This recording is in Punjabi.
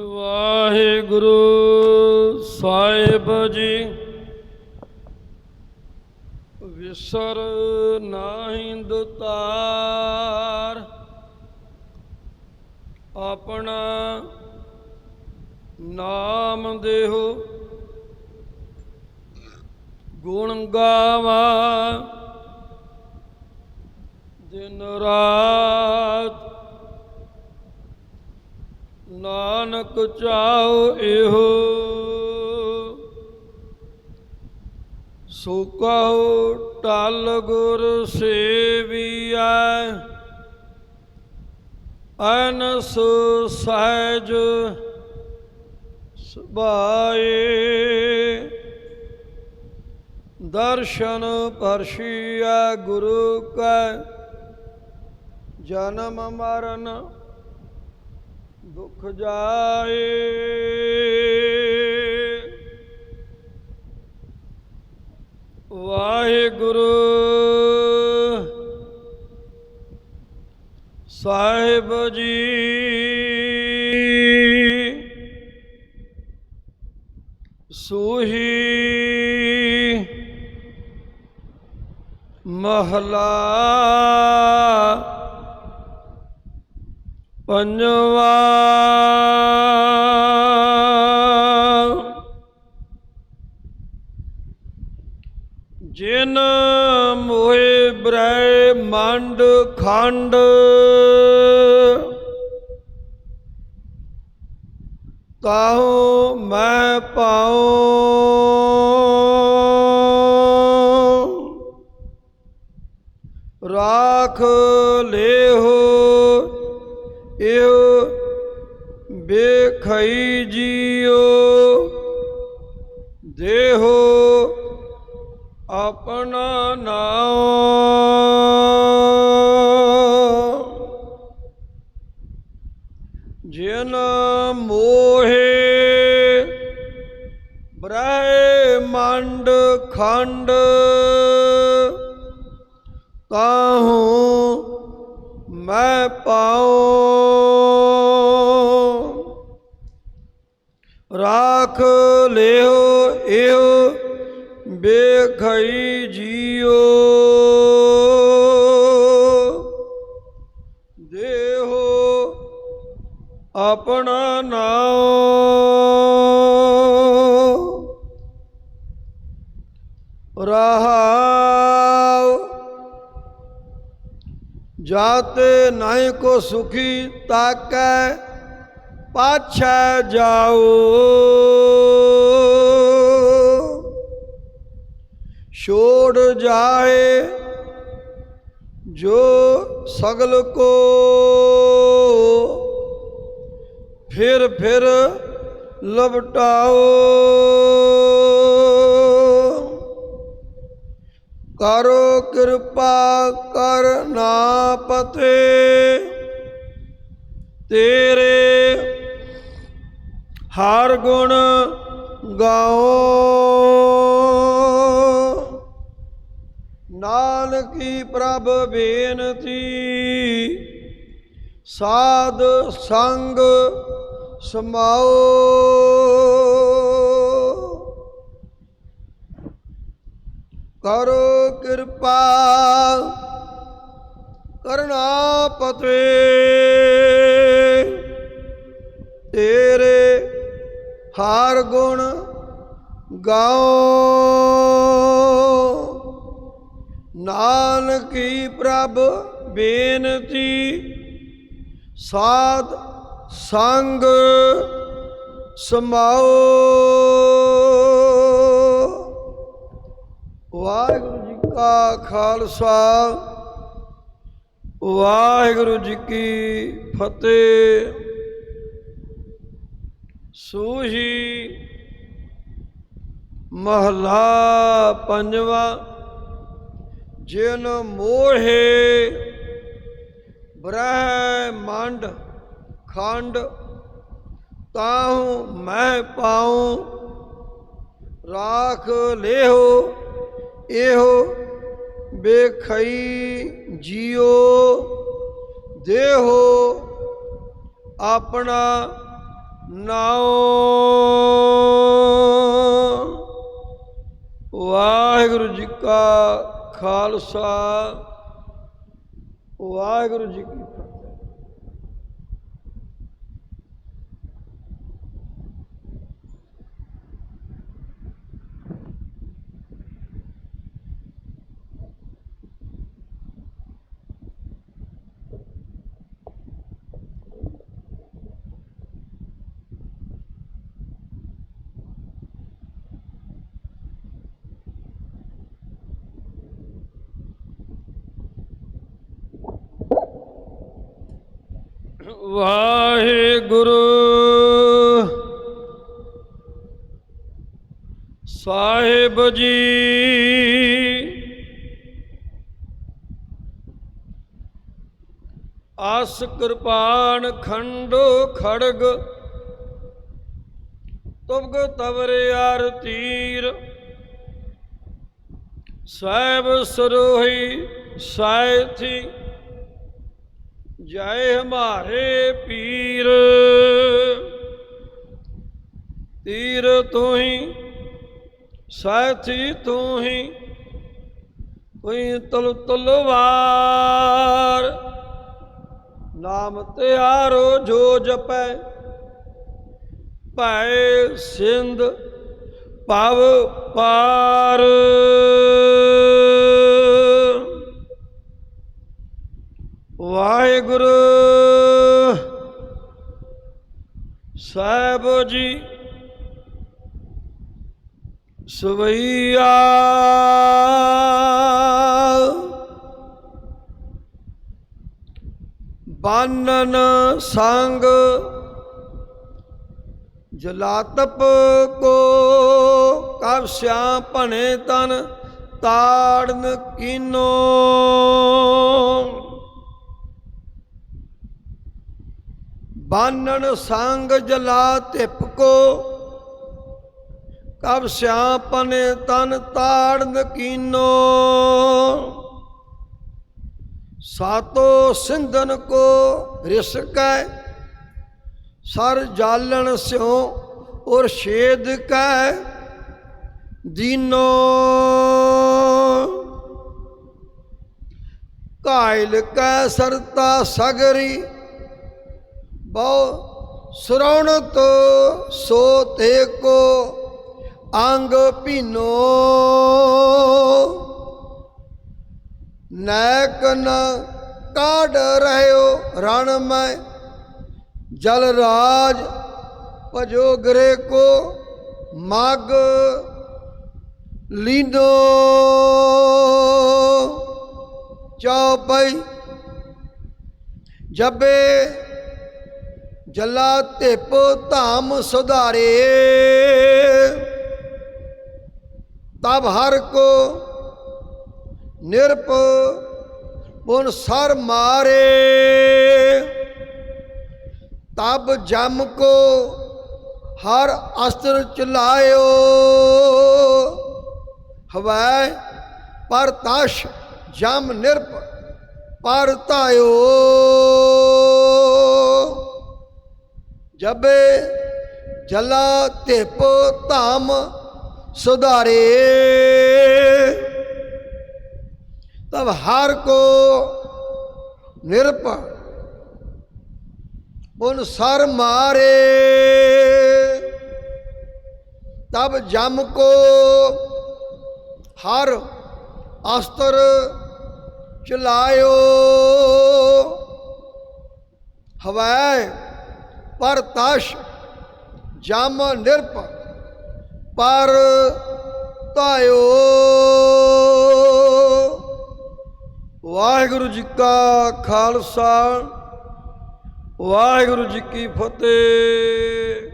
ਵਾਹਿਗੁਰੂ ਸਾਹਿਬ ਜੀ। ਵਿਸਰ ਨਾਹੀਂ ਦੁਤਾਰ। ਆਪਣਾ ਨਾਮ ਦੇਹੋ। ਗੁਣ ਗਾਵਾ। ਦਿਨ ਰਾਤ ਨਾਨਕ ਚਾਉ ਇਹੋ। ਸੋ ਕਹੋ ਟਲ ਗੁਰ ਸੇਵੀਐ, ਅਨਸ ਸਹਿਜ ਸੁਭਾਏ। ਦਰਸ਼ਨ ਪਰਸ਼ੀਆ ਗੁਰੂ ਕੈ, ਜਨਮ ਮਰਨ ਦੁਖ ਜਾਏ। ਵਾਹਿਗੁਰੂ ਸਾਹਿਬ ਜੀ। ਸੂਹੀ ਮਹਲਾ ਪੰਜਵਾ। ਜਿਨ ਮੋਹਿ ਬ੍ਰਹਮੰਡ ਖੰਡ ਤਾਹੂ ਮੈਂ ਪਾਉ? ਰਾਖ ਲੇਹੋ ਇਹੋ ਬੇਖਈ ਜੀਓ ਦੇਹੋ ਆਪਣਾ ਨਾਮ। ਜਿਨ ਮੋਹੇ ਬ੍ਰਹਮੰਡ ਖੰਡ ਤਾਹੂ ਮੈਂ ਪਾਉ ਰਾਖ ਲਿਓ ਇਹੋ ਬੇਖਈ ਜੀਓ ਦੇਹੋ ਆਪਣਾ ਨਾਮ ਰਹਾਉ ਜਾਤੇ ਨਹੀਂ ਕੋ ਸੁਖੀ ਤਾਕੈ ਪਾਛੈ ਜਾਓ ਛੋੜ ਜਾਏ ਜੋ ਸਗਲ ਕੋ। ਫਿਰ ਫਿਰ ਲਪਟਾਓ। ਕਰੋ ਕਿਰਪਾ ਕਰਨਾ ਪਤੇ ਤੇਰੇ ਹਰ ਗੁਣ ਗਾਓ। ਕੀ ਪ੍ਰਭ ਬੇਨਤੀ? ਸਾਧ ਸੰਗ ਸਮਾਓ। ਕਰੋ ਕਿਰਪਾ ਕਰਨਾ ਪਤੇ ਤੇਰੇ ਹਰ ਗੁਣ ਗਾਓ। ਨਾਨਕੀ ਪ੍ਰਭ ਬੇਨਤੀ, ਸਾਧ ਸੰਗ ਸਮਾਓ। ਵਾਹਿਗੁਰੂ ਜੀ ਕਾ ਖਾਲਸਾ, ਵਾਹਿਗੁਰੂ ਜੀ ਕੀ ਫਤਿਹ। ਸੂਹੀ ਮਹਲਾ ਪੰਜਵਾਂ ਜਿਨ ਮੋਹੇ ਬ੍ਰਹਮੰਡ ਖੰਡ, ਤਾਹੂ ਮੈਂ ਪਾਉ, ਰਾਖ ਲੇਹੋ, ਇਹੋ ਬੇਖਈ ਜਿਉ ਦੇਹੋ ਆਪਣਾ ਨਾਉ। ਖਾਲਸਾ ਵਾਹਿਗੁਰੂ ਜੀ ਕੀ ਫਤਿਹ ਵਾਹਿਗੁਰੂ। ਸਾਹਿਬ ਜੀ ਆਸ ਕਿਰਪਾਨ ਖੰਡੋ ਖੜਗ ਤੁਬਗ ਤਵਰੇ ਆਰ ਤੀਰ। ਸਾਹਿਬ ਸਰੋਹੀ ਸਾਇਥੀ ਜੈ ਹਮਾਰੇ ਪੀਰ। ਤੀਰ ਤੂੰ ਹੀ ਸਾਥੀ ਤੂੰ ਹੀ ਕੋਈ ਤਲ ਤਲਵਾਰ। ਨਾਮ ਤਿਆਰੋ ਜੋ ਜਪੈ ਭੈ ਸਿੰਧ ਪਵ ਪਾਰ। ਵਾਹਿਗੁਰੂ। ਸਾਹਿਬ ਜੀ ਸਵਈਆ। ਬਾਨਨ ਸੰਗ ਜਲਾਤਪ ਕੋ ਕਬ ਸਿਆ ਭਣੇ ਤਨ ਤਾੜਨ ਕੀਨੋ। ਬਾਨਣ ਸੰਗ ਜਲਾ ਧਿਪ ਕੋ, ਕਬ ਸਿਆਪਨੇ ਤਨ ਤਾੜਨ ਕੀਨੋ ਸਾਤੋ ਸਿੰਧਨ ਕੋ ਰਿਸਕੈ ਸਰ ਜਾਲਣ ਸਿਓ ਔਰ ਛੇਦ ਕੈ, ਦੀਨੋ। ਕਾਇਲ ਕੈ ਸਰਤਾ ਸਗਰੀ ਬਹੁ ਸੁਰਣਤ ਸੋ ਤੇ ਕੋ ਅੰਗ ਭੀਨੋ। ਨੈਕ ਨ ਕਾਢ ਰਹਿਓ ਰਣ ਮੈਂ, ਜਲ ਰਾਜ ਭਜੋ ਗਰੇ ਕੋ ਮਗ ਲੀਨੋ। ਚੌਪਈ ਜਬੇ ਜਲਾ ਧਿਪ ਧਾਮ ਸੁਧਾਰੇ। ਤਬ ਹਰ ਕੋ ਨਿਰਪ ਪੁਨ ਸਰ ਮਾਰੇ। ਤਬ ਜਮ ਕੋ ਹਰ ਅਸਤਰ ਚਲਾਇਓ। ਹਵੈ ਪਰ ਤਾਸ਼ ਜਮ ਨਿਰਪ ਪਰ ਤਾਇਓ ਜਬੇ ਜਲਾ ਧਿਪ ਧਾਮ ਸੁਧਾਰੇ। ਤਬ ਹਰ ਕੋ ਨਿਰਪ ਪੁਨ ਸਰ ਮਾਰੇ। ਤਬ ਜਮ ਕੋ ਹਰ ਅਸਤਰ ਚਲਾਇਓ। ਹਵੈ ਪਰ ਤਸ਼ ਜਮ ਨਿਰਪ ਪਰ ਤਾਇਓ ਵਾਹਿਗੁਰੂ ਜੀ ਕਾ ਖਾਲਸਾ ਵਾਹਿਗੁਰੂ ਜੀ ਕੀ ਫਤਿਹ।